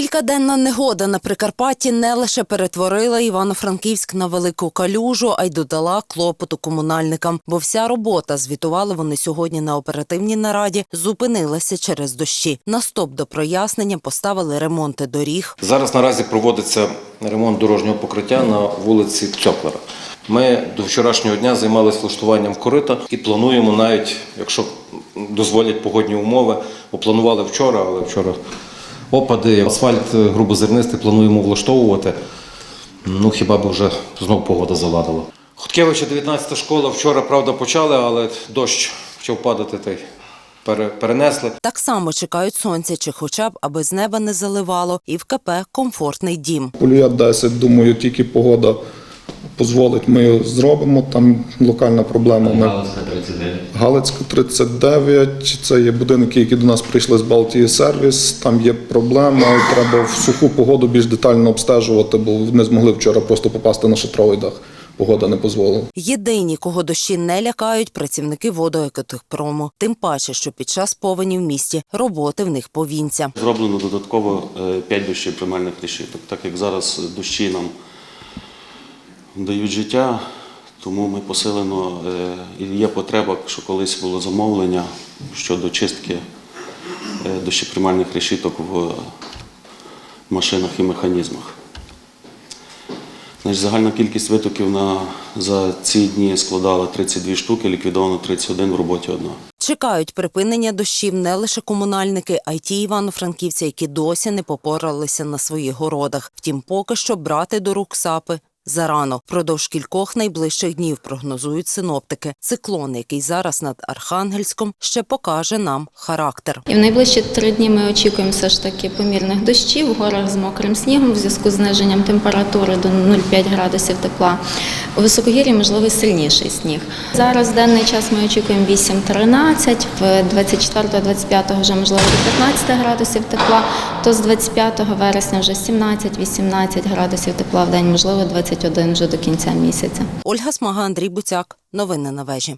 Кількаденна негода на Прикарпатті не лише перетворила Івано-Франківськ на велику калюжу, а й додала клопоту комунальникам. Бо вся робота, звітували вони сьогодні на оперативній нараді, зупинилася через дощі. На стоп до прояснення поставили ремонти доріг. Зараз наразі проводиться ремонт дорожнього покриття на вулиці Цьоклера. Ми до вчорашнього дня займалися влаштуванням корита і плануємо навіть, якщо дозволять погодні умови, опланували вчора, але вчора опади, асфальт е, грубозернистий плануємо влаштовувати. Ну хіба б вже знов погода заладила. Хоткевича 19 школа вчора, правда, почали, але дощ почав падати та й пере- перенесли. Так само чекають сонця, чи хоча б аби з неба не заливало, і в КП комфортний дім. Полюя 10, думаю, тільки погода дозволить, ми його зробимо. Там локальна проблема. Ми... Галицька 39. Галицька 39, це є будинки, які до нас прийшли з Балтії сервіс. Там є проблема, треба в суху погоду більш детально обстежувати, бо не змогли вчора просто попасти на шатровий дах. Погода не дозволила. Єдині, кого дощі не лякають, працівники водоекотехпрому. Тим паче, що під час повені в місті роботи в них повінця. Зроблено додатково 5 дощів приймальних решіток. Так як зараз дощі нам дають життя, тому ми посилено е, і є потреба, що колись було замовлення щодо чистки е, дощеприймальних решіток в машинах і механізмах. Загальна кількість витоків на, за ці дні складала 32 штуки, ліквідовано 31 в роботі одна. Чекають припинення дощів не лише комунальники, а й ті івано-франківці, які досі не попоралися на своїх городах. Втім, поки що брати до рук сапи. Зарано впродовж кількох найближчих днів прогнозують синоптики. Циклон, який зараз над Архангельськом, ще покаже нам характер. І в найближчі три дні ми очікуємо все ж таки помірних дощів в горах з мокрим снігом в зв'язку з зниженням температури до 0,5 градусів тепла. У високогір'ї можливий сильніший сніг. Зараз в денний час ми очікуємо 8-13, в 24-25 вже можливо до 15 градусів тепла, то з 25 вересня вже 17-18 градусів тепла в день, можливо 21 вже до кінця місяця. Ольга Смага, Андрій Буцяк. Новини на вежі.